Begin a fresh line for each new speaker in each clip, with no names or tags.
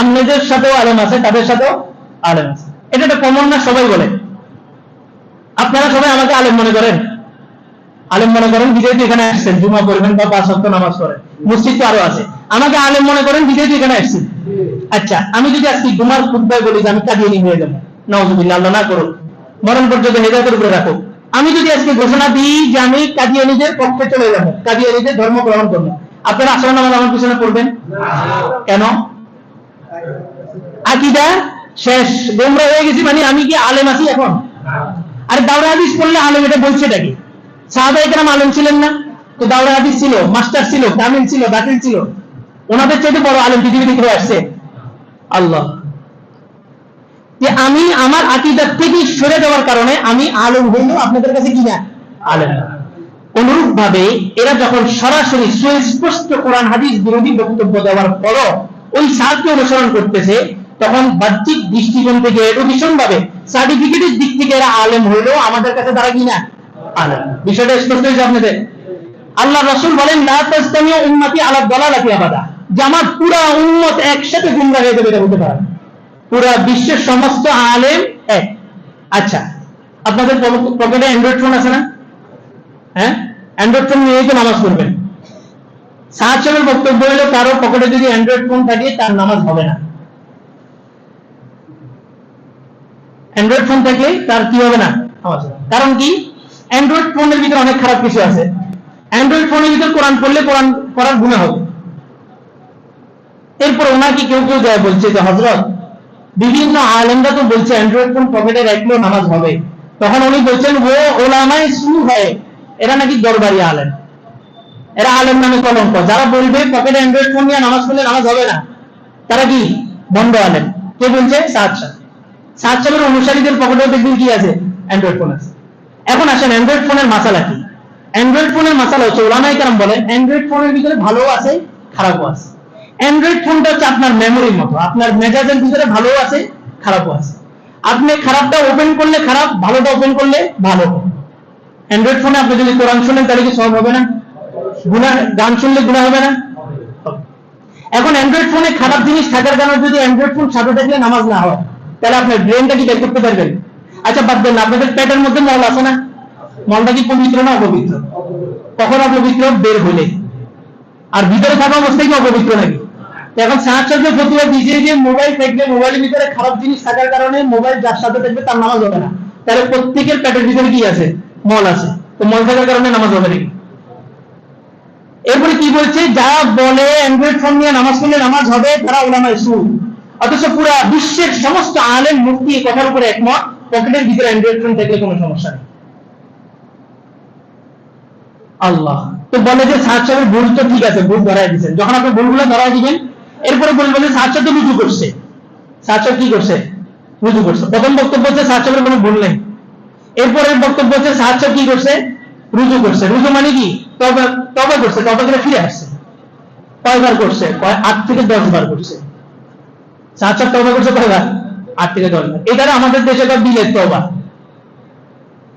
আপনাদের সাথেও আলেম আছে তাদের সাথেও আলেম আছে। এটা একটা কমন না সবাই বলে। আপনারা সবাই আমাকে আলেম মনে করেন? আলেম মনে করেন বিজয় এখানে আসছেন জুমা করবেন বা পাঁচ সপ্তাহ নামাজ পড়েন। মসজিদ তো আরও আছে। আমাকে আলেম মনে করেন বিজয় এখানে আসছেন। আচ্ছা আমি যদি আজকে জুমার খুদ্ায় বলি যে আমি কাদিয়ানি হয়ে যাব নওয়াজুবিল্লাহ আল্লাহ না করুন মরণ পর্যন্ত হেদায়তের উপরে রাখো আমি যদি আজকে ঘোষণা দিই যে আমি কাদিয়ানিদের পক্ষে চলে যাব কাদিয়ানিদের ধর্ম গ্রহণ করব আপনারা আসলে নামাজ আমার পিছনে পড়বেন? কেন? আকিদা শেষ, গোমরা হয়ে গেছি মানে আমি কি আলেম আছি এখন? আর দাওরা হাদিস পড়লে আলেম এটা বলছে এটা কি? সাহাবা একরাম আলেম ছিলেন না? তো দাওরা হাদিস ছিল, মাস্টার ছিল, কামিল ছিল দাখিল ছিল। ওনাদের চাইতে বড় আলেম পৃথিবী থেকে আসছে? আল্লাহ। যে আমি আমার আকিদার থেকে সরে দেওয়ার কারণে আমি আলেম হইলেও আপনাদের কাছে কি না আলেম। অনুরূপ ভাবে এরা যখন সরাসরি সুস্পষ্ট কোরআন হাদিস বিরোধী বক্তব্য দেওয়ার পরও ওই সারকে অনুসরণ করতেছে তখন বাহ্যিক দৃষ্টিকোণ থেকে এডুকেশন ভাবে সার্টিফিকেটের দিক থেকে এরা আলেম হইলেও আমাদের কাছে তারা কি না আলেম। বিষয়টা স্পষ্ট হয়েছে আপনাদের। আল্লাহ রসুল বলেন, লা তাস্তামিউ উম্মতি আলা দালালাতি আবাদা। যে আমার পুরা উম্মত একসাথে গুমরা হয়ে যাবে, এটা বলতে পারেন। পুরা বিশ্বের সমস্ত আলেম এক। আচ্ছা আপনাদের পকেটে অ্যান্ড্রয়েড ফোন আছে না? হ্যাঁ? অ্যান্ড্রয়েড ফোন নিয়েই তো নামাজ পড়বেন। সাহায্যের বক্তব্য হলো, কারও পকেটে যদি অ্যান্ড্রয়েড ফোন থাকে, তার নামাজ হবে না। অ্যান্ড্রয়েড ফোন থাকলে তার কি হবে না? কারণ কি? অ্যান্ড্রয়েড ফোনের ভিতরে অনেক খারাপ কিছু আছে। অ্যান্ড্রয়েড ফোনের ভিতরে কোরআন পড়লে কোরআন করার গুণা হবে। এরপর ওনাকে কেউ কেউ যায় বলছে যে হজরত বিভিন্ন আলেমরা তো বলছে অ্যান্ড্রয়েড ফোন পকেটে রাখলেও নামাজ হবে। তখন উনি বলছেন ও ওলামাই শুরু হয়। এরা নাকি দরবারি আলেম। এরা আলেম নামে কলঙ্ক। যারা বলবে পকেটে অ্যান্ড্রয়েড ফোন নিয়ে নামাজ পড়লে নামাজ হবে না তারা কি বন্ধ আলেম? কে বলছে? সাত সাত সাত সালের অনুসারীদের পকেটেও দেখবেন কি আছে? অ্যান্ড্রয়েড ফোন আছে। এখন আসেন অ্যান্ড্রয়েড ফোনের মাসালা কি? অ্যান্ড্রয়েড ফোনের মাসালা হচ্ছে ওলামাই কারণ বলেন অ্যান্ড্রয়েড ফোনের ভিতরে ভালো আছে, খারাপও আছে। অ্যান্ড্রয়েড ফোনটা হচ্ছে আপনার মেমোরির মতো, আপনার মেজাজের ভিতরে ভালো আছে, খারাপও আছে। আপনি খারাপটা ওপেন করলে খারাপ, ভালোটা ওপেন করলে ভালো। অ্যান্ড্রয়েড ফোনে আপনি যদি কোরআন শুনেন, তাহলে কি সব হবে না? গুণা গান শুনলে গুণা হবে না? এখন অ্যান্ড্রয়েড ফোনে খারাপ জিনিস থাকার কারণে যদি অ্যান্ড্রয়েড ফোন সাথে থাকলে নামাজ না হয়। তাহলে আপনার ব্রেনটা কি বের করতে পারবেন? আচ্ছা বাদ দেন, আপনাদের পেটের মধ্যে মল আছে না? মলটা কি পবিত্র না অপবিত্র? কখন অপবিত্র? বের হইলে আর ভিতরে থাকা অবস্থায় কি অপবিত্র নাকি? এখন সাহায্য ফতুয়া দিয়েছে যে মোবাইল থাকলে মোবাইলের ভিতরে খারাপ জিনিস থাকার কারণে মোবাইল যার সাথে থাকবে তার নামাজ হবে না। তাহলে প্রত্যেকের পেটের ভিতরে কি আছে? মল আছে। তো মল থাকার কারণে নামাজ হবে নাকি? এরপরে কি বলছে? যারা বলে অ্যান্ড্রয়েড ফোন নিয়ে নামাজ পড়লে নামাজ হবে, তারা ওলামায় সুর অথচ পুরা বিশ্বের সমস্ত আলেম মুক্তি এই কথার উপরে একমত, পকেটের ভিতরে অ্যান্ড্রয়েড ফোন থাকলে কোনো সমস্যা নেই। আল্লাহ। তো বলে যে সাহায্য ভুল তো ঠিক আছে, ভুল ধরাই দিচ্ছেন যখন আপনি ভুলগুলো ধরাই দিবেন, এরপরে বলবেন যে সাহায্য তো রুজু করছে। সাহায্য কি করছে? রুজু করছে। প্রথম বক্তব্য হচ্ছে সাহায্যের কোনো ভুল নেই। এরপরের বক্তব্য হচ্ছে সাহায্য কি করছে? রুজু করছে। রুজু মানে কি? তবে তবে করছে, তবে করে ফিরে আসছে। কয়বার করছে? আট থেকে দশ বার করছে। সাহায্য তবে করছে কয়বার? আট থেকে দশ এটা আমাদের দেশে তো বিলের তবা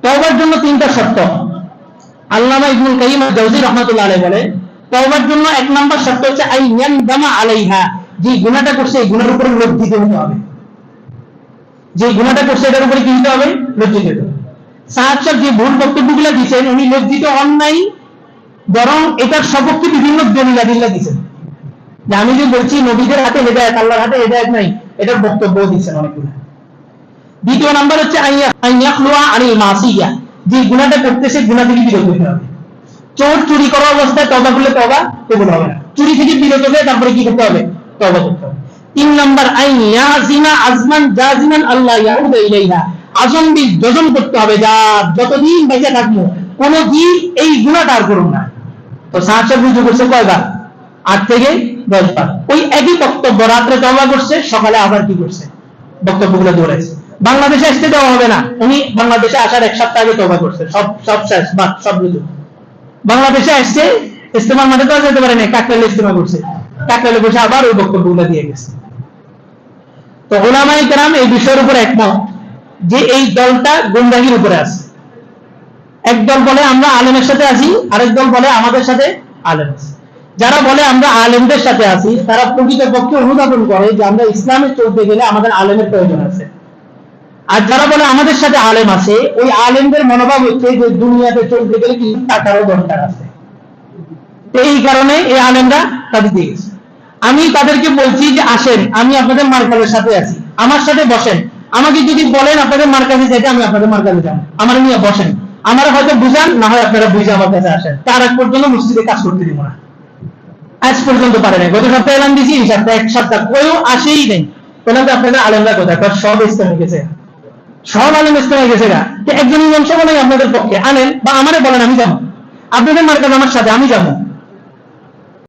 তবার জন্য তিনটা শর্ত। আল্লামা ইবনুল কাইয়িম জাওজি রাহমাতুল্লাহ আলাইহি বলে, তওবার জন্য এক নাম্বার শর্ত হচ্ছে আই ইয়ানদামা আলাইহা। যে গুনাহটা করছে এই গুনার উপরে লজ্জিত হতে হবে। যে গুনাহটা করছে এটার উপরে কি হতে হবে? লজ্জিত হতে হবে। সাহাব সাহেব যে ভুল বক্তব্যগুলো দিয়েছেন, উনি লজ্জিত হন নাই বরং এটার সপক্ষে বিভিন্ন দলিল আদিল্লা দিয়েছেন। আমি যে বলছি, নবীদের হাতে হেদায়েত, আল্লাহর হাতে হেদায়েত নাই। এটার বক্তব্য দিচ্ছেন অনেকগুলো। দ্বিতীয় নাম্বার হচ্ছে আনিল মাসিয়া। যে গুনাহটা করতেছে গুনাহ থেকে বিরত হতে হবে। চোর চুরি করা অবস্থায় তবা করলে তবা কবুল হবে না। চুরি থেকে বিরত হয়ে তারপরে কি করতে হবে? তবা করতে হবে। তিন নাম্বার আইন ইয়াজিনা আজমান জাজিমান আল্লাহ ইয়াউদা ইলাইহা। আজম বি যজন করতে হবে যা যতদিন বেঁচে থাকব, কোনদিন এই গুনাহটা আর করুন না। তো সাহায্য বুঝতে করছে কয়বার? আট থেকে দশ বার ওই একই বক্তব্য, রাত্রে তবা করছে, সকালে আবার কি করছে? বক্তব্যগুলো দৌড়াইছে বাংলাদেশে আসতে দেওয়া হবে না। উনি বাংলাদেশে আসার এক সপ্তাহ আগে তবা করছে সব সব শেষ, বাদ, সব রুজু বাংলাদেশে আসছে ইস্তেমার মাঠে আর যেতে পারে না কাকরাইলে ইস্তেমা করছে। কাকরাইলে বসে আবার ওই বক্তব্যগুলো দিয়ে গেছে। তো ওলামাই কেরাম এই বিষয়ের উপর একমত যে এই দলটা গুমরাহির উপরে আছে। এক দল বলে আমরা আলেমের সাথে আছি, আরেক দল বলে আমাদের সাথে আলেম আছে। যারা বলে আমরা আলেমদের সাথে আছি, তারা প্রকৃতপক্ষে অনুধাবন করে যে আমরা ইসলামে চলতে গেলে আমাদের আলেমের প্রয়োজন আছে। আর যারা বলে আমাদের সাথে আলেম আছে, ওই আলেমদের মনোভাব হচ্ছে যে দুনিয়াতে চলতে গেলে কিছু টাকারও দরকার আছে। এই কারণে এই আলেমরা তাদের দিয়ে গেছে। আমি তাদেরকে বলছি যে আসেন, আমি আপনাদের মার্কাজের সাথে আছি। আমার সাথে বসেন। আমাকে যদি বলেন আপনাদের মার্কাজে যেতে, আমি আপনাদের মার্কাজে যাব। আমার নিয়ে বসেন। আমার হয়তো বুঝান, না হয় আপনারা বুঝে আমার কাছে আসেন। তার এক পর্যন্ত মসজিদে কাজ করতে দিব না। আজ পর্যন্ত পারে নাই। গত সপ্তাহে এলাম দিয়েছি এই সপ্তাহে এক সপ্তাহ কেউ আসেই নেই। বললাম যে আপনাদের আলেমরা কোথায়? তার সব ইসলামে গেছে। সব আলেম ইসলামে গেছে না একজন ইমাম নাই আপনাদের পক্ষে। আনেন বা আমারে বলেন, আমি যাব। আপনাদের মার্কেট আমার সাথে, আমি যাব।